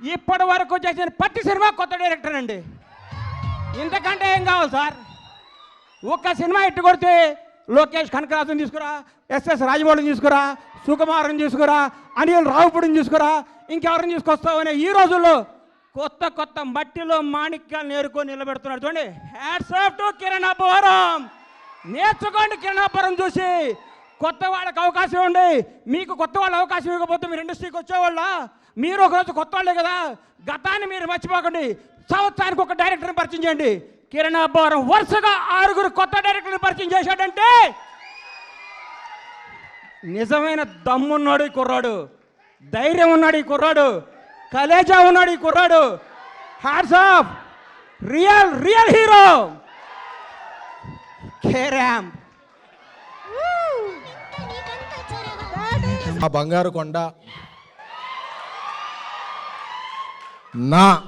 ఇప్పటి వరకు చేసిన ప్రతి సినిమా కొత్త డైరెక్టర్ అండి. ఇంతకంటే ఏం కావాలి సార్? ఒక్క సినిమా ఇట్టు కొడితే లోకేష్ కనకరాజుని తీసుకురా ఎస్ఎస్ రాజమౌళిని తీసుకురా సుకుమారుని తీసుకురా అనిల్ రావుపుడిని తీసుకురా ఇంకెవరిని తీసుకొస్తావు అనే ఈ రోజుల్లో కొత్త కొత్త మట్టిలో మాణిక్యాలు నేర్కొని నిలబెడుతున్నాడు చూడండి. Hats off to Kiran Abbavaram నేర్చుకోండి కిరణ్ అబ్బవరం చూసి. కొత్త వాళ్ళకి అవకాశం ఇవ్వండి మీకు కొత్త వాళ్ళ అవకాశం ఇవ్వకపోతే మీరు ఇండస్ట్రీకి వచ్చేవాళ్ళ? మీరు ఒకరోజు కొత్త వాళ్ళే కదా? గతాన్ని మీరు మర్చిపోకండి. సంవత్సరానికి ఒక డైరెక్టర్ని పరిచయం చేయండి. కిరణ్ అబ్బారం వరుసగా ఆరుగురు కొత్త డైరెక్టర్ని పరిచయం చేశాడంటే నిజమైన దమ్మున్నాడు ఈ కుర్రాడు. ధైర్యం ఉన్నాడు ఈ కుర్రాడు. కలేజా ఉన్నాడు ఈ కుర్రాడు. Hats off real real hero carrom ఆ బంగారు కొండ. నా.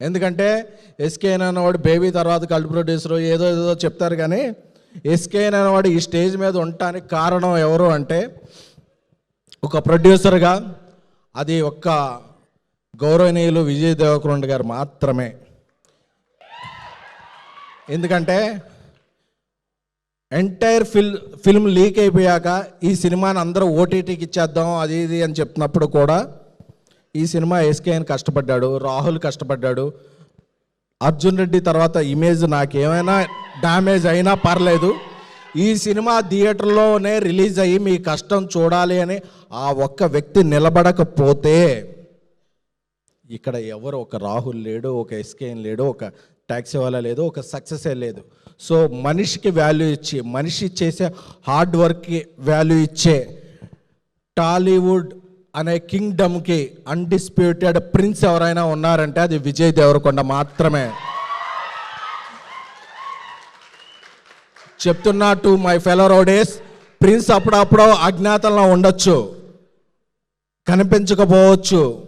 ఎందుకంటే ఎస్కేఎన్ అనేవాడు బేబీ తర్వాత కల్ట్ ప్రొడ్యూసర్ ఏదో ఏదో చెప్తారు కానీ ఎస్కేఎన్ అనేవాడు ఈ స్టేజ్ మీద ఉండటానికి కారణం ఎవరు అంటే ఒక ప్రొడ్యూసర్గా అది ఒక్క గౌరవనీయులు విజయ్ దేవకరుణ్ గారు మాత్రమే. ఎందుకంటే ఎంటైర్ ఫిల్ ఫిల్మ్ లీక్ అయిపోయాక ఈ సినిమాని అందరూ ఓటీటీకి ఇచ్చేద్దాం అది ఇది అని చెప్తున్నప్పుడు కూడా ఈ సినిమా ఎస్కేఎన్ కష్టపడ్డాడు రాహుల్ కష్టపడ్డాడు అర్జున్ రెడ్డి తర్వాత ఇమేజ్ నాకేమైనా డ్యామేజ్ అయినా పర్లేదు. ఈ సినిమా థియేటర్లోనే రిలీజ్ అయ్యి మీ కష్టం చూడాలి అని ఆ ఒక్క వ్యక్తి నిలబడకపోతే ఇక్కడ ఎవరు? ఒక రాహుల్ లేడు ఒక ఎస్కేఎన్ లేడు ఒక ట్యాక్సీ వాళ్ళ లేదు ఒక సక్సెసే లేదు. సో మనిషికి వాల్యూ ఇచ్చి మనిషి చేసే హార్డ్ వర్క్కి వాల్యూ ఇచ్చే టాలీవుడ్ అనే కింగ్డమ్కి అన్డిస్ప్యూటెడ్ ప్రిన్స్ ఎవరైనా ఉన్నారంటే అది విజయ్ దేవరకొండ మాత్రమే. చెప్తున్నా to my fellow rowdies prince అప్పుడప్పుడు అజ్ఞాతంలో ఉండొచ్చు. కనిపించకపోవచ్చు.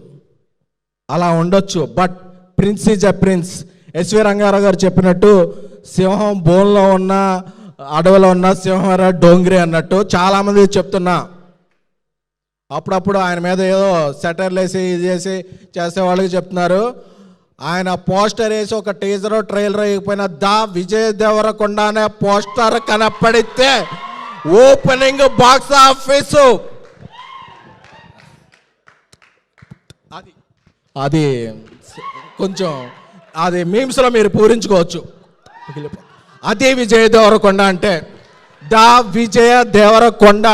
అలా ఉండొచ్చు. But prince is a prince SV Rangarao గారు చెప్పినట్టు సింహం బోన్లో ఉన్న అడవిలో ఉన్న సింహం డోంగ్రి అన్నట్టు చాలామంది చెప్తున్నా. అప్పుడప్పుడు ఆయన మీద ఏదో సెటర్లు వేసి ఇది చేసి చేసే వాళ్ళకి చెప్తున్నారు. ఆయన పోస్టర్ వేసి ఒక టీజర్ ట్రైలర్ అయిపోయిన దా విజయ్ దేవరకొండ అనే పోస్టర్ కనపడితే ఓపెనింగ్ బాక్స్ ఆఫీసు. అది. అది కొంచెం అది మీమ్స్లో మీరు పూరించుకోవచ్చు. అదే విజయ దేవరకొండ అంటే దా విజయ దేవరకొండ.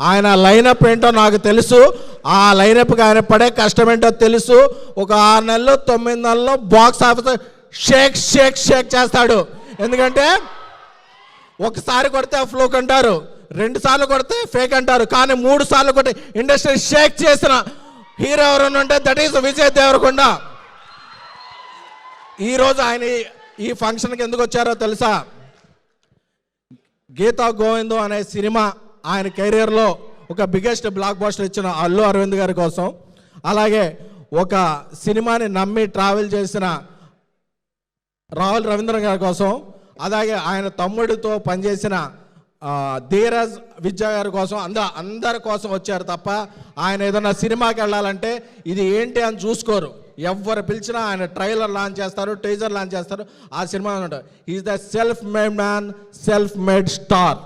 ఆయన లైనప్ ఏంటో నాకు తెలుసు. ఆ లైనప్కి ఆయన పడే కష్టం ఏంటో తెలుసు. ఒక ఆరు నెలలు తొమ్మిది నెలలు box office shake shake shake చేస్తాడు. ఎందుకంటే ఒకసారి కొడితే ఫ్లోక్ అంటారు రెండు సార్లు కొడితే ఫేక్ అంటారు. కానీ మూడు సార్లు కొట్టి ఇండస్ట్రీ షేక్ చేసిన హీరో ఎవరైనా ఉంటే దట్ ఈస్ విజయ్ దేవరకొండ. ఈరోజు ఆయన ఈ- ఫంక్షన్కి ఎందుకు వచ్చారో తెలుసా? గీతా గోవిందం అనే సినిమా ఆయన కెరీర్లో ఒక బిగ్గెస్ట్ బ్లాక్ బాస్టర్ ఇచ్చిన అల్లు అరవింద్ గారి కోసం. అలాగే ఒక సినిమాని నమ్మి ట్రావెల్ చేసిన రాహుల్ రవీంద్ర గారి కోసం. అలాగే ఆయన తమ్ముడితో పనిచేసిన ధీరజ్ విద్యా గారి కోసం. అంద అందరి కోసం వచ్చారు తప్ప ఆయన ఏదైనా సినిమాకి వెళ్ళాలంటే ఇది ఏంటి అని చూసుకోరు. ఎవరు పిలిచినా ఆయన ట్రైలర్ లాంచ్ చేస్తారు టీజర్ లాంచ్ చేస్తారు. ఆ cinema is the self made man self made star